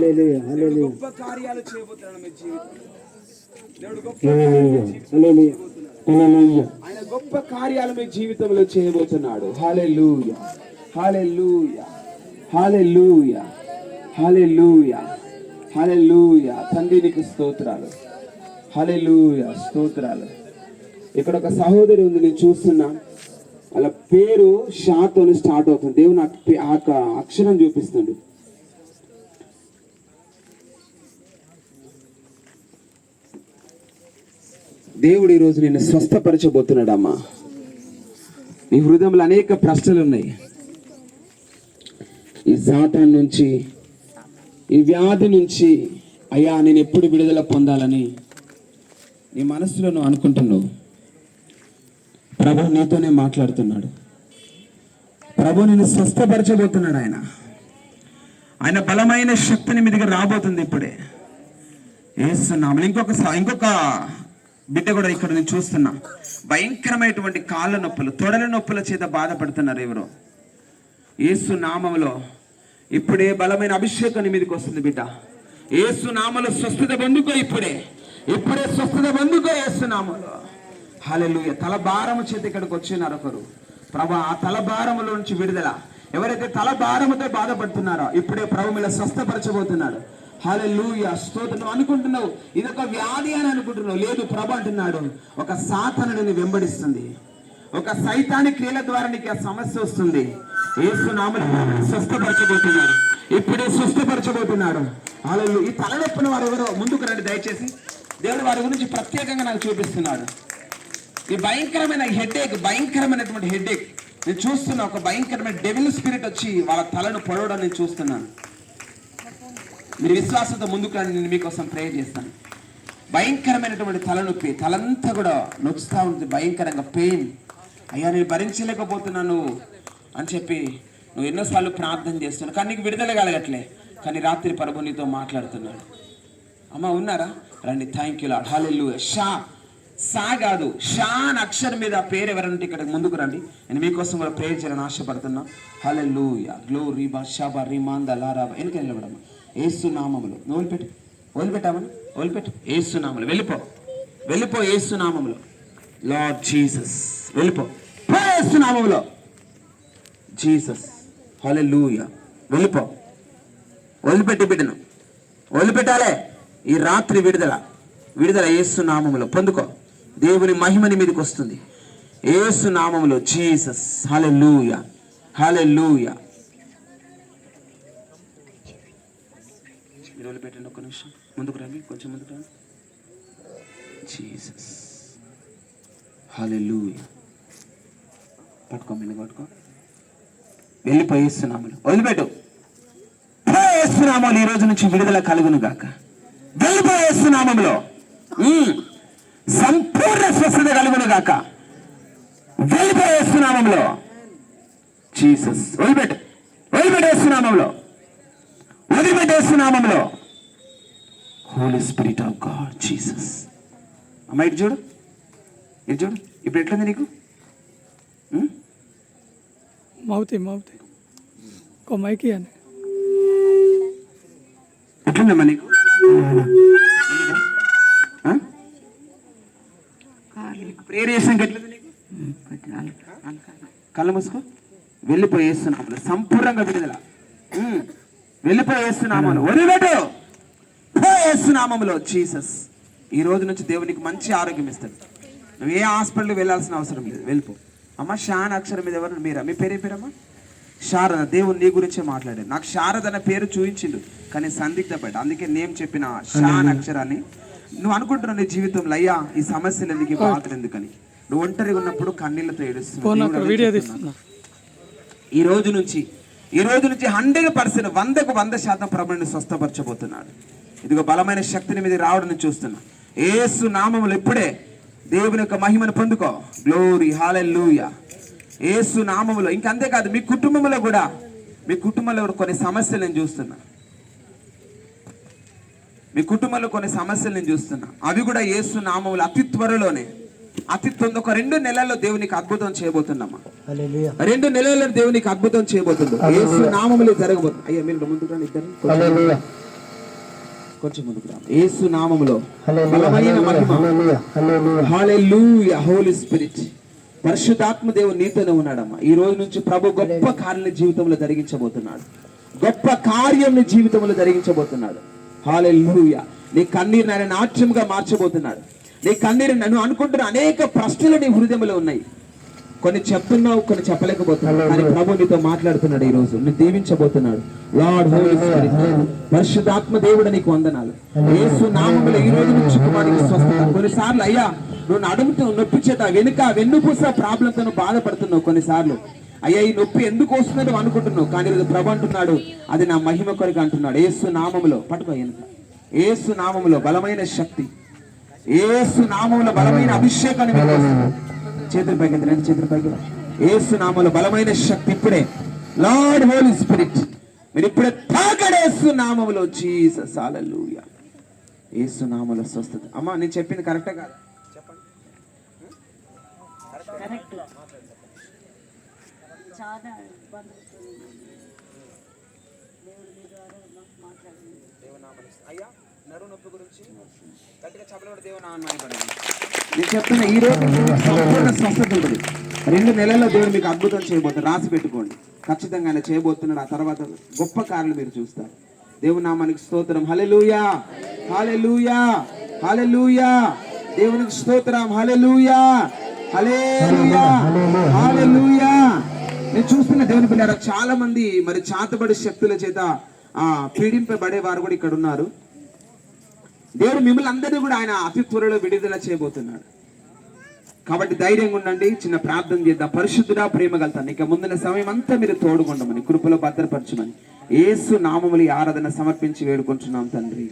దేవుడు హల్లెలూయా. గొప్ప కార్యాలు చేయబోతున్నాడు మీ జీవితంలో. దేవుడు గొప్ప హల్లెలూయా హల్లెలూయా. ఆయన గొప్ప కార్యాలు మీ జీవితంలో చేయబోతున్నాడు. Hallelujah hallelujah hallelujah hallelujah hallelujah తండ్రి నీకు స్తోత్రాలు. హాలెలూయ స్తోత్రాలు. ఇక్కడ ఒక సహోదరి ఉంది నేను చూస్తున్నా. వాళ్ళ పేరు షాతో స్టార్ట్ అవుతుంది. పే- ఆ అక్షరం చూపిస్తుండు. దేవుడు ఈరోజు నిన్ను స్వస్థపరచబోతున్నాడమ్మా. నీ హృదయంలో అనేక ప్రశ్నలు ఉన్నాయి ఈ సాతాన్ నుంచి ఈ వ్యాధి నుంచి అయ్యా నేను ఎప్పుడు విడుదల పొందాలని నీ మనసులో నువ్వు అనుకుంటున్నావు. ప్రభు నీతోనే మాట్లాడుతున్నాడు. ప్రభు నిన్ను స్వస్థపరచబోతున్నాడు ఆయన. ఆయన బలమైన శక్తిని మీ రాబోతుంది ఇప్పుడే. ఏస్తున్నాము ఇంకొక ఇంకొక బిడ్డ కూడా ఇక్కడ నేను చూస్తున్నా. భయంకరమైనటువంటి కాళ్ళ నొప్పులు తొడల నొప్పుల చేత బాధపడుతున్నారు ఎవరు. ఏసు నామములో ఇప్పుడే బలమైన అభిషేకం మీదకి వస్తుంది బిడ్డ. ఏసు నామలో స్వస్థత పొందుకో ఇప్పుడే. ఇప్పుడే స్వస్థత పొందుకో ఏసు నామలో హల్లెలూయ. తల భారము చేత ఇక్కడికి వచ్చినారు ఒకరు. ప్రభా ఆ తల భారములో నుంచి విడుదల. ఎవరైతే తల భారముతో బాధపడుతున్నారో ఇప్పుడే ప్రభు మీద స్వస్థపరచబోతున్నాడు హల్లెలూయ స్తోత్రం అనుకుంటున్నావు. ఇది ఒక వ్యాధి అని అనుకుంటున్నావు. లేదు ప్రభు అంటున్నాడు ఒక సాధనని వెంబడిస్తుంది. ఒక సైతాని క్రియల ద్వారా నీకు ఆ సమస్య వస్తుంది. ఏసు నామని స్వస్థపరచబోతున్నాడు. ఇప్పుడే స్వస్థపరచబోతున్నాడు. హల్లెలూయా. ఈ తలనొప్పిన వారు ఎవరో ముందుకు రండి దయచేసి. దేవుడు వారి గురించి ప్రత్యేకంగా నాకు చూపిస్తున్నాడు. ఈ భయంకరమైన హెడేక్ భయంకరమైనటువంటి హెడేక్. నేను చూస్తున్నా ఒక భయంకరమైన డెవిల్ స్పిరిట్ వచ్చి వాళ్ళ తలను పొడవడం నేను చూస్తున్నాను. మీరు విశ్వాసంతో ముందుకు రండి నేను మీకోసం ప్రే చేస్తాను. భయంకరమైనటువంటి తలనొప్పి తలంతా కూడా నొచ్చుతూ ఉంటుంది భయంకరంగా పెయిన్ అయ్యా నేను భరించలేకపోతున్నాను అని చెప్పి నువ్వు ఎన్నోసార్లు ప్రార్థన చేస్తున్నావు. కానీ నీకు విడుదల కలగట్లే. కానీ రాత్రి ప్రభు నీతో మాట్లాడుతున్నాడు. అమ్మ ఉన్నారా? రండి థ్యాంక్ యూ లాడ్ హల్లెలూయ షా సా కాదు షా అని అక్షరం మీద పేరు ఎవరంటే ఇక్కడ ముందుకు రండి. నేను మీకోసం కూడా ప్రేర్ చేయాలని ఆశపడుతున్నా. హల్లెలూయ గ్లోరీ బా షాబా రిమాంద లారా వెనక నిలబడమ్మా. ఏసునామములు. నువ్వు వదిలిపెట్టు. వదిలిపెట్టామని వదిలిపెట్టు. ఏసునామములు. వెళ్ళిపో. వెళ్ళిపో ఏసునామములు. Lord Jesus. వెళ్ళిపో. ఏసునామములో. జీసస్. హాలే లూయ వెళ్ళిపో. వదిలిపెట్టి బిడ్డను. వదిలిపెట్టాలే. ఈ రాత్రి విడుదల. విడుదల ఏసు నామములో పొందుకో. దేవుని మహిమని మీదకి వస్తుంది. ఏసు నామములో జీసస్. లూయ హల్లెలూయ. లూయా నిమిషం. ముందుకు రండి కొంచెం ముందుకు రండి. జీసస్ హల్లెలూయ పట్టుకో మీద పట్టుకో. వెళ్ళిపోయిస్తున్నాములు వదిలిపెట్టు. ఈ రోజు నుంచి విడుదల కలుగును గాక. వెళ్ళిపోయేస్తున్నామంలో సంపూర్ణ స్వస్థత కలుగును గాక. వెళ్ళిపోయేస్తున్నామంలో జీసస్ వదిలిపెట్టు. వదిలిపెట్టేస్తున్నామంలో వదిలిపెట్టేస్తున్నామంలో holy spirit of God Jesus అమ్మ ఇటు చూడు ఇటు చూడు ఇప్పుడు ఎట్లుంది నీకు? మౌతి మౌతి ఇంకో మైకి అని ఎట్లుందమ్మా నీకు? Hmm? ప్రేయర్ చేసినాక నీకు? కళ్ళు మూసుకో. వెళ్ళిపోయేస్తున్నా సంపూర్ణంగా విడుదల. Hmm? వెళ్ళిపోయేస్తున్నాము వదిలిపెట్టు పోయేస్తున్నామములో జీసస్. ఈ రోజు నుంచి దేవునికి మంచి ఆరోగ్యం ఇస్తాడు. నువ్వు ఏ హాస్పిటల్కి వెళ్ళాల్సిన అవసరం లేదు. వెళ్ళిపో. అమ్మ షాన్ అక్షరం మీద ఎవరు మీరా? మీ పేరు పేరమ్మా? శారద. దేవుడు నీ గురించే మాట్లాడాడు. నాకు శారద అనే పేరు చూపించిండు కానీ సందిగ్ధపడ్డా. అందుకే నేమ్ చెప్పిన షాన్ అక్షరాన్ని. నువ్వు అనుకుంటున్నావు నీ జీవితంలో అయ్యా ఈ సమస్యలు ఎందుకు బాధలు ఎందుకని? నువ్వు ఒంటరిగా ఉన్నప్పుడు కన్నీళ్ళతో ఏడుస్తున్నావు. ఈ రోజు నుంచి ఈ రోజు నుంచి హండ్రెడ్ పర్సెంట్ వందకు వంద శాతం ప్రభుని స్వస్థపరచబోతున్నాడు. ఇదిగో బలమైన శక్తిని మీద రావడం నేను చూస్తున్నా. ఏసు నామములు ఇప్పుడే దేవుని యొక్క మహిమను పొందుకో. గ్లోరీ హాలెల్లుయ ఏసు నామములో ఇంకా అంతేకాదు మీ కుటుంబంలో కూడా మీ కుటుంబంలో కూడా కొన్ని సమస్యలు నేను చూస్తున్నా. మీ కుటుంబంలో కొన్ని సమస్యలు నేను చూస్తున్నా. అవి కూడా ఏసు నామములు అతి త్వరలోనే అతి తొందర ఒక రెండు నెలల్లో దేవునికి అద్భుతం చేయబోతున్నామా? రెండు నెలల్లో దేవునికి అద్భుతం చేయబోతుంది యేసు నామములు జరగబోతుంది అయ్యా మీరు రండి ఇద్దరు కొంచెం ముందుకు రా యేసు నామములో హల్లెలూయా బలమైన మహిమ. హల్లెలూయా హల్లెలూయా. హోలీ స్పిరిట్ పరిశుద్ధాత్మ దేవుడు నీతోనే ఉన్నాడమ్మా. ఈ రోజు నుంచి ప్రభు గొప్ప కార్యాన్ని జీవితంలో జరిగించబోతున్నాడు. గొప్ప కార్యం జీవితంలో జరిగించబోతున్నాడు. హాలెలూయా నీ కన్నీరు నాట్యంగా మార్చబోతున్నాడు. నీ కన్నీరు నన్ను అనుకుంటున్న అనేక ప్రశ్నలు నీ హృదయంలో ఉన్నాయి. కొన్ని చెప్తున్నావు కొన్ని చెప్పలేకపోతున్నావు. కానీ ప్రభు నీతో మాట్లాడుతున్నాడు ఈ రోజు నేను దీవించబోతున్నాడు లార్డ్ హోలీ పరిశుద్ధాత్మ దేవుడు నీకు వందనాలు. యేసు నామములో ఈ రోజు నుంచి కుమారికి స్వస్థత. కొన్నిసార్లు అయ్యా నువ్వు నడుముతూ నొప్పి చేత వెనుక వెన్నుపూస ప్రాబ్లంతో నువ్వు బాధపడుతున్నావు కొన్నిసార్లు. అయ్యా ఈ నొప్పి ఎందుకు వస్తుందని నువ్వు అనుకుంటున్నావు. కానీ ఈరోజు ప్రభు అంటున్నాడు అది నా మహిమ కొరకు అంటున్నాడు. యేసు నామములో పట్టుకో వెనుక యేసు నామములో బలమైన శక్తి. యేసు నామములో బలమైన అభిషేకాన్ని. చేతుల పైకి రెండు చేతుల పైకి యేసు నామములో బలమైన శక్తి ఇప్పుడే. లార్డ్ హోలీ స్పిరిట్ మీరు ఇప్పుడే తాకడే యేసు నామములో జీసస్ హల్లెలూయా యేసు నామములో స్వస్థత. అమ్మా నేను చెప్పింది కరెక్టే కాదు. మాట్లాడింది అయ్యా. నడు నొప్పి గురించి గట్టిగా చెప్పలేడు దేవుని నేను చెప్తున్నా ఈ రోజు సంపూర్ణ స్వస్థత ఉంటుంది. రెండు నెలల్లో దేవుడు మీకు అద్భుతం చేయబోతున్నారు రాసి పెట్టుకోండి. ఖచ్చితంగా ఆయన చేయబోతున్నాడు. ఆ తర్వాత గొప్ప కార్యాలు మీరు చూస్తారు. దేవుని నామానికి స్తోత్రం. హలెలుయా హలెలుయా హలెలుయా దేవునికి స్తోత్రం. Hallelujah hallelujah hallelujah! నేను చూస్తున్న దేవుని పిల్లారా చాలా మంది మరి చాతబడి శక్తుల చేత ఆ పీడింపబడే వారు కూడా ఇక్కడ ఉన్నారు. దేవుడు మిమ్మల్ని అందరినీ కూడా ఆయన అతి త్వరలో విడుదల చేయబోతున్నాడు. కాబట్టి ధైర్యంగా ఉండండి చిన్న ప్రార్థన చేద్దాం. పరిశుద్ధుడా ప్రేమ కలుతాను ఇక ముందున్న సమయం అంతా మీరు తోడుకుండమని కృపలో భద్రపరచమని ఏసు నామములు ఆరాధన సమర్పించి వేడుకుంటున్నాం తండ్రి.